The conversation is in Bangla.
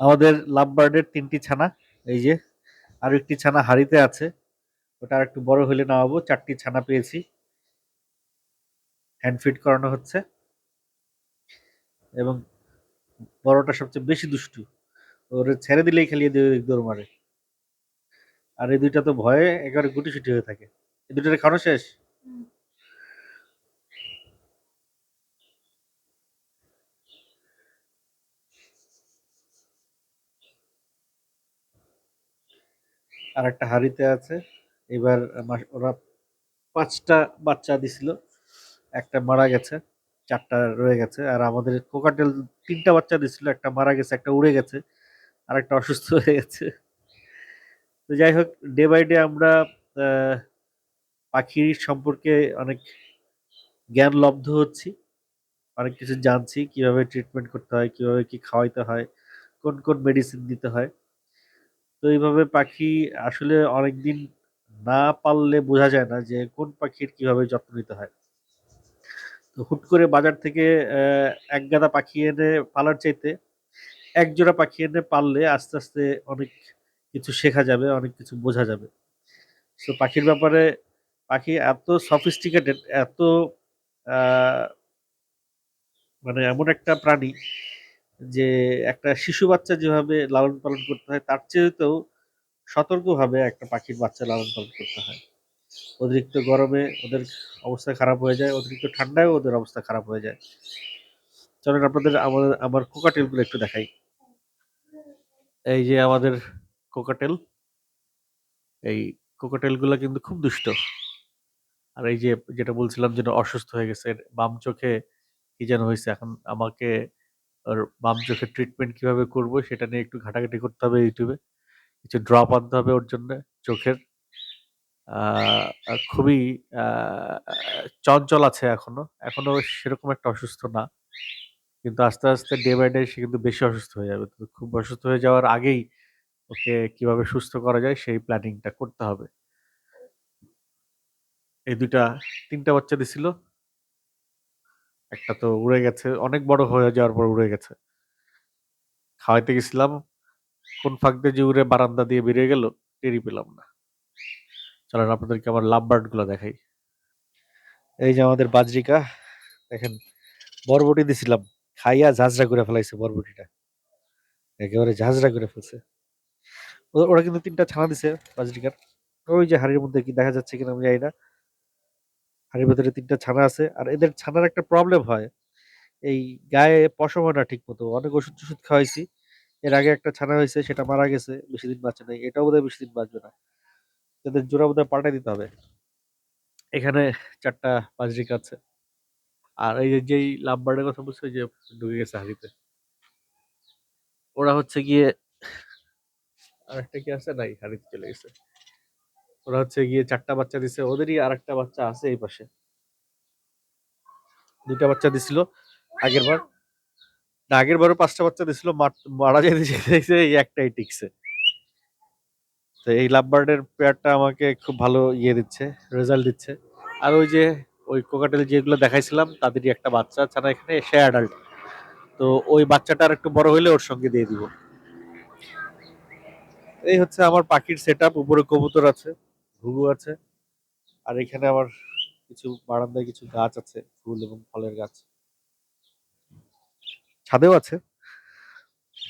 আমাদের লাভবার্ডের তিনটি ছানা, এই যে, আর একটি ছানা হাড়িতে আছে। ওটা আর একটু বড় হলে নামাবো, চারটি ছানা পেয়েছি। হ্যান্ড ফিড করানো হচ্ছে। এবং বড়টা সবচেয়ে বেশি দুষ্টু। ওর ছেড়ে দিলেই খেলিয়ে খালি দৌড় মারে। আর এই দুইটা তো ভয়ে একেবারে গুটিসুটি হয়ে থাকে। এই দুটোর খাওয়ানো শেষ? আর একটা হাড়িতে আছে। এবার ওরা পাঁচটা বাচ্চা দিছিল। একটা মারা গেছে, চারটা রয়ে গেছে। আর আমাদের কোকাটেল তিনটা বাচ্চা দিছিল, একটা মারা গেছে, একটা উড়ে গেছে আর একটা অসুস্থ হয়ে গেছে। তো যাই হোক ডে বাই ডে আমরা পাখির সম্পর্কে অনেক জ্ঞান লব্ধ হচ্ছি। অনেক কিছু জানছি, কীভাবে ট্রিটমেন্ট করতে হয়, কীভাবে কি খাওয়াইতে হয়, কোন কোন মেডিসিন দিতে হয়। তো এইভাবে পাখি আসলে অনেকদিন না পাললে বোঝা যায় না যে কোন পাখির কীভাবে যত্ন নিতে হয়। তো হুট করে বাজার থেকে এক গাদা পাখি এনে পালার চাইতে এক জোড়া পাখি এনে পাললে আস্তে আস্তে অনেক কিছু শেখা যাবে, অনেক কিছু বোঝা যাবে। তো পাখির ব্যাপারে পাখি এত সফিস্টিকেটেড এত মানে এমন একটা প্রাণী যে একটা শিশু বাচ্চা যেভাবে লালন পালন করতে হয়, তার চেয়েতেও সতর্কভাবে একটা পাখির বাচ্চা লালন পালন করতে হয়। অতিরিক্ত গরমে ওদের অবস্থা খারাপ হয়ে যায়, অতিরিক্ত ঠান্ডায় ওদের অবস্থা খারাপ হয়ে যায়। চলেন আপনাদের আমাদের আমার কোকাটেলগুলো একটু দেখাই। এই যে আমাদের কোকাটেল এই কোকাটেলগুলো কিন্তু খুব দুষ্ট। আর এই যে, যেটা বলছিলাম যেটা অসুস্থ হয়ে গেছে, বাম চোখে কি যেন হয়েছে, এখন আমাকে ওর বাম চোখের ট্রিটমেন্ট কীভাবে করব সেটা নিয়ে একটু ঘাটাঘাটি করতে হবে ইউটিউবে কিছু ড্রপ আনতে হবে ওর জন্য চোখের। খুবই চঞ্চল আছে এখনও। এখনও সেরকম একটা অসুস্থ না। কিন্তু আস্তে আস্তে ডে বাই ডে সে কিন্তু বেশি অসুস্থ হয়ে যাবে। তো খুব অসুস্থ হয়ে যাওয়ার আগেই ওকে কীভাবে সুস্থ করা যায় সেই প্ল্যানিংটা করতে হবে। এই দুইটা, তিনটা বাচ্চা দিছিল। একটা তো উড়ে গেছে, অনেক বড় হয়ে যাওয়ার পর উড়ে গেছে। খাওয়াইতে গেছিলাম, কোন ফাঁক দিয়ে যে উড়ে বারান্দা দিয়ে বেরিয়ে গেল টেরি পেলাম না। চলেন আপনাদেরকে আমার লাভ বার্ডগুলো দেখাই। এই যে আমাদের বাজরিকা, দেখেন, বরবটি দিছিলাম, খাইয়া ঝাঁঝরা করে ফেলাইছে বরবটিটা। একেবারে ঝাঁঝরা করে ফেলছে। ওরা কিন্তু তিনটা ছানা দিছে বাজরিকার। ওই যে হাড়ির মধ্যে কি দেখা যাচ্ছে কিনা আমি জানি না। হাড়ির ভেতরে তিনটা ছানা আছে। আর এদের ছানার একটা প্রবলেম হয়। এই গায়ে পশম হয় না ঠিক মতো অনেক ওষুধ টষুধ খাওয়াইছি। এর আগে একটা ছানা হয়েছে, সেটা মারা গেছে, বেশি দিন বাঁচে নাই। এটাও বোধহয় বেশি দিন বাঁচবে না। এদের জোড়া বোধহয় পাল্টাই দিতে হবে। এখানে চারটা বাজরিকা আছে। আর এই যে, যেই লাভবার্ডের কথা বলছে যে ঢুকে গেছে হাড়িতে। ওরা হচ্ছে গিয়ে, আর একটা কি আছে? নাই, হাড়িতে চলে গেছে। ওরা হচ্ছে গিয়ে চারটা বাচ্চা দিছে, ওদেরই আর একটা বাচ্চা আছে এই পাশে। দুইটা বাচ্চা দিছিল আগের বার। না, আগের বারও পাঁচটা বাচ্চা দিছিল মারা যেতে এই একটাই টিকছে। তো এই লাভবার্ডের পেয়ারটা আমাকে খুব ভালো ইয়ে দিচ্ছে, রেজাল্ট দিচ্ছে। আর ওই যে, ওই কোকাটেল যেগুলো দেখাইছিলাম, তাদেরই একটা বাচ্চা ছাড়া এখানে, সে অ্যাডাল্ট তো ওই বাচ্চাটা আর একটু বড় হইলে ওর সঙ্গে দিয়ে দিব। এই হচ্ছে আমার পাখির সেট উপরে কবুতর আছে। ঘুঘু আছে। আর এখানে আমার কিছু বারান্দায় কিছু গাছ আছে, ফুল এবং ফলের গাছ। ছাদেও আছে।